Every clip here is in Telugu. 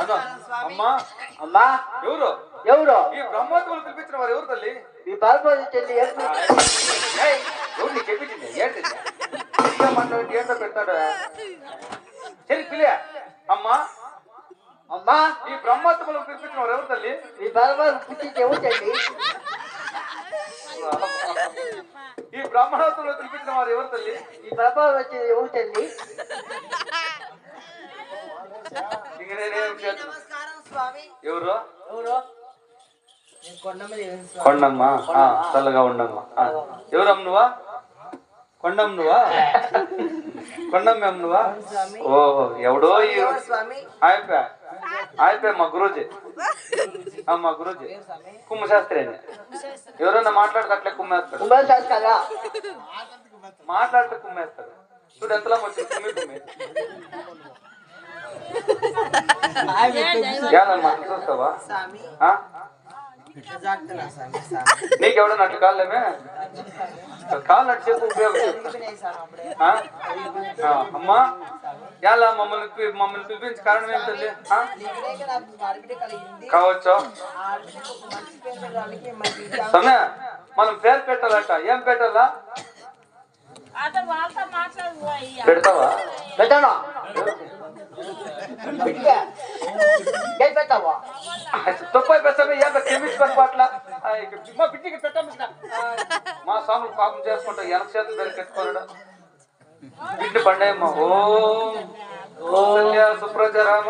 అమ్మా అమ్మా ఎవరు? ఎవరు? ఈ బ్రహ్మోత్సవాలు పిలిపించిన వారు ఎవరు తల్లి? ఏం ఏయ్, ఎవరు నీకు చెప్పించింది? ఏంటి ఏంటో పెడతాడు. సరే పిలియా అమ్మా అమ్మా. ఈ బ్రహ్మోత్సవాలు పిలిపించిన వారు ఎవరు తల్లి? మీ పాల్పొంది పుట్టి ఎవరు చెల్లి? ఈ బ్రాహ్మణోత్సవంలో పిలిపించిన వారు ఎవరు తల్లి? ఈ పాల్పొంది వచ్చేది ఎవరు చెల్లి? ఎవరు? కొండమ్మ చల్లగా ఉండమ్మ. ఆ, ఎవరమ్మ నువ్వా? కొండమ్మ నువ్వా? కొండమ్మ నువ్వా? స్వామి. ఓ ఎవడో ఈ ఎవరు స్వామి? అయిపోయా అయిపోయా మా గురూజీ. ఆ, మా గురూజీ. స్వామి? కుమ్మ శాస్త్రి అని ఎవరన్నా మాట్లాడితే అట్లే కుమ్మేస్తాడు. మాట్లాడితే కుమ్మేస్తాడు. చూడు ఎంతలా వచ్చింది కుమ్మి. చూస్తావా? నీకెవడన్నా అట్లా కాళ్ళేమే కాళ్ళు అటు చెప్పు ఉపయోగం అమ్మా. ఎలా మమ్మల్ని మమ్మల్ని పిలిపించి కారణం ఆడబిడ్డ కలిగింది. కావచ్చు? సమయ మనం పేరు పెట్టాలట. ఏం పెట్టాలా? పెడతావా? పెట్టాను? బిడ్డగా గై పెట్టావా తొప్పై పెసమే ఏం కెమిస్ట్ పట్ల మా బిడ్డకి పెట్టాము ఇక. ఆ, మా స్వాములు పాపం చేసుకుంటా వెనక చేతులు పేరు కట్టుకోనడు బిడ్డ పండేమ్మ ఓం ఓం సుప్రజరామ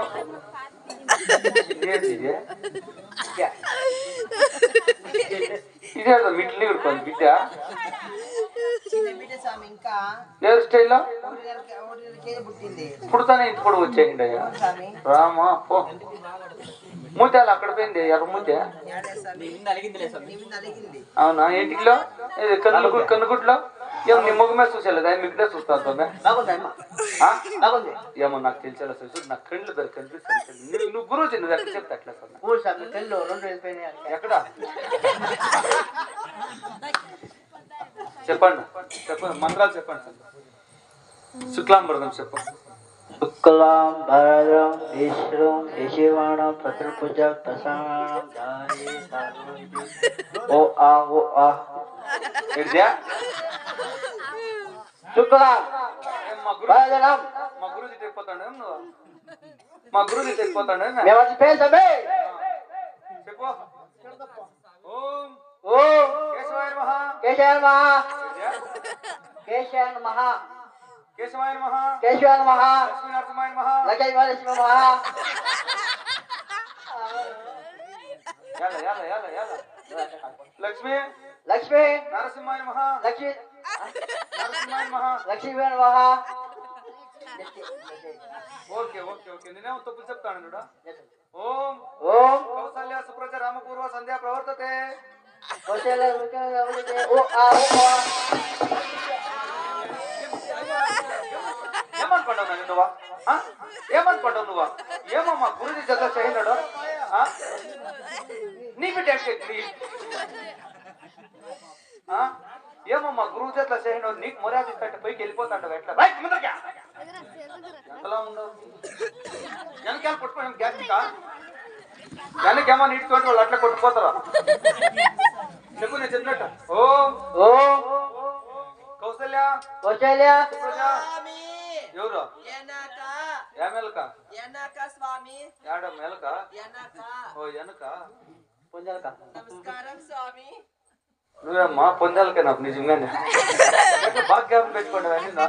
ఏంటి ఇది? ఇదేదో మిట్లు ఇడుకోండి బిడ్డ చిన్న బిడ్డ స్వామి ఇంకా హెయిర్ పుట్టింది పుడతానే ఇంటి వచ్చేయండి అయ్యా. రామా పో. మూతాలు అక్కడ పోయింది ఎర్ర మూత. అవునా ఇంటికిలో? ఇది కన్నుగుడ్ కన్నుగుడ్లో? ఏమో నీ మొగమే చూసేలేదు? అది మీకునే చూస్తాను తొమ్మే? బాగుంది ఏమో నాకు తెలిసేలా చూసి నాకు కళ్ళు దగ్గర కనిపిస్తాను నువ్వు నువ్వు గురువు నువ్వు ఎక్కడ చెప్తే అట్లా కళ్ళు రెండు. ఎక్కడ? చెప్పండి. చెప్పండి. మంత్రాలు చెప్పండి. శుక్లాంబరదం చెప్పు శుక్లాం భరద్రం విష్ణుం ప్రసన్నం. ఓ ఆ ఓ ఆ? శుక్లాం. మా గురు భరద్రం మా గురుజీ నువ్వు. మా గురుజీ? మేము వచ్చి పేసమే केशवाय महा. केशवाय महा. केशवाय महा. केशवाय महा. लक्ष्मीनारायण महा. लक्ष्मी महालक्ष्मी महा. याला याला लक्ष्मी. लक्ष्मी. नरसिंहाय महा. लक्ष्मी. नरसिंहाय महा. लक्ष्मी महा. ಓಕೆ ಓಕೆ ಓಕೆ ನಿನ್ನೆ ಒಂದು ತಪ್ಪು ಚೆಪ್ತಾನೆ ನೋಡ ಓಂ ಓಂ ಕೌಸಲ್ಯ ಸುಪ್ರಜ ರಾಮಪೂರ್ವ ಸಂಧ್ಯಾ ప్రవర్తతే కౌశల్య ఏమనుకుంటావు నన్ను నువ్వా? ఏమనుకుంటావు నువ్వా? ఏమమ్మా గురుజీ జత చేయనాడు నీ బిడ్డ ఎక్కడ ఏమమ్మా గురువు చేత చేయను నీకు మర్యాద ఇస్తాంటే పైకి వెళ్ళిపోతాడు ఎట్లా? రైట్ ముందరగా ఎంతలా ఉండవు వెనకాల కొట్టుకోవడం గ్యాస్ వెనకేమో నీటి తోటి వాళ్ళు అట్లా కొట్టుకుపోతారా? చెప్పు నేను చెప్పినట్టు ఓం ఓం కౌసల్య కౌశల్య సుప్రజ స్వామి ఎవరు ఎనక ఏమెలక ఎనక స్వామి ఏడ మెలక ఎనక ఓ వెనక పొందలక నమస్కారం స్వామి నువ్వేమ్మా పొందాలకే నాకు నిజంగానే ఎట్లా బాగా జ్ఞాపకం పెట్టుకోండి అవన్నీ నా.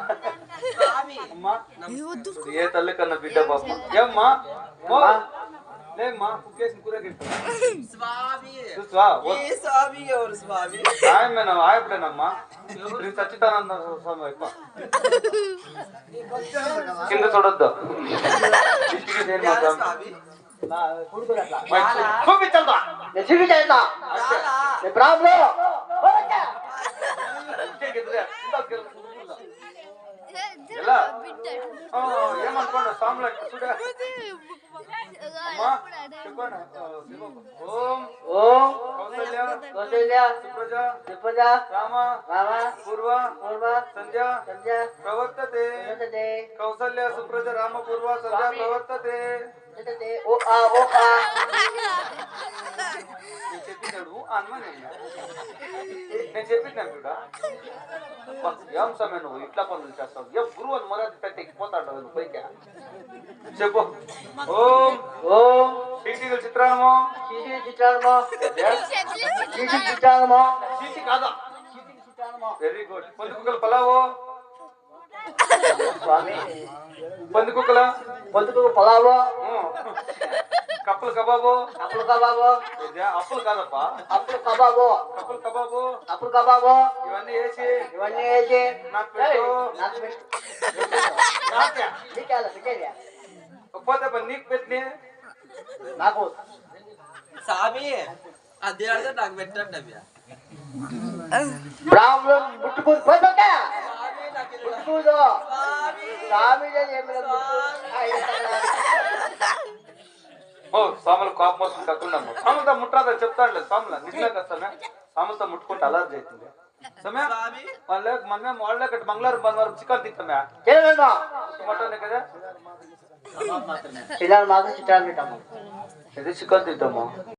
స్వామి అమ్మా చూడు, ఏ తల్లి కన్నా బిడ్డ పాప ఏమ్మా మో లేమ్మా కుక్కేసిన కూర స్వామి ఎవరు స్వామి ఆయమేనా ఆయప్పుడేనమ్మా శ్రీ సచ్చిదానంద స్వామి ఎక్కువ కింద చూడొద్దు ప్రాబ్లం గెలుచుకుంటుందా? ఎలా ఆ, ఏమనుకోండి స్వాములు అట్లా చూడే అమ్మా చెప్పండి ఆ, శివ. ఓం ఓం కౌసల్య కౌశల్య సుప్రజ సుప్రజ రామ రామ పూర్వ పూర్వ సంధ్య సంధ్య ప్రవర్తతే ప్రవర్తతే కౌసల్య సుప్రజ రామ పూర్వ సంధ్య ప్రవర్తతే ప్రవర్తతే ఓ ఆ ఓ ఆ నేను చెప్పినాడు అన్మా నేను నేను కూడా ఏం సమయం నువ్వు? ఇట్లా పనులు చేస్తావు. ఏ గురువు అని మొదటి పెట్టి ఎక్కిపోతాడు నువ్వు పైకి. చెప్పు. ఓం ఓం. టీటీలు చిత్రాన్నము. చీటి చిత్రాలమో చీటి చిత్రాలమో చీటి కాదా వెరీ గుడ్ పందికుక్కల పలావు. స్వామి. పందికుక్కల పొద్దుకు పొలావో? కప్పలు కబాబు? అప్పుడు కబాబో. ఇదే అప్పులు కాదప్పా. అప్పుడు కబాబో. కప్పలు కబాబు. అప్పుడు కబాబో. ఇవన్నీ వేసి. ఇవన్నీ వేసి. నాకు పెట్టు. నాకు పెట్టు. పోతే పని నీకు పెట్టి నాకు. స్వామి అది అడితే నాకు పెట్టండి అవి ముట్టుకుని పోతుంట ఓ స్వాములు కోపం వస్తుంది కాకుండా స్వాములతో ముట్టాదా చెప్తాడులే స్వాముల నిజమే కదా సమయ స్వాములతో ముట్టుకుంటే అలర్జీ అవుతుంది. సమయ వాళ్ళే మనమే వాళ్ళే కట్టి మంగళవారం బంగారం చికెన్ తింటామే. మటన్ కదా? ఇది చికెన్ తింటాము.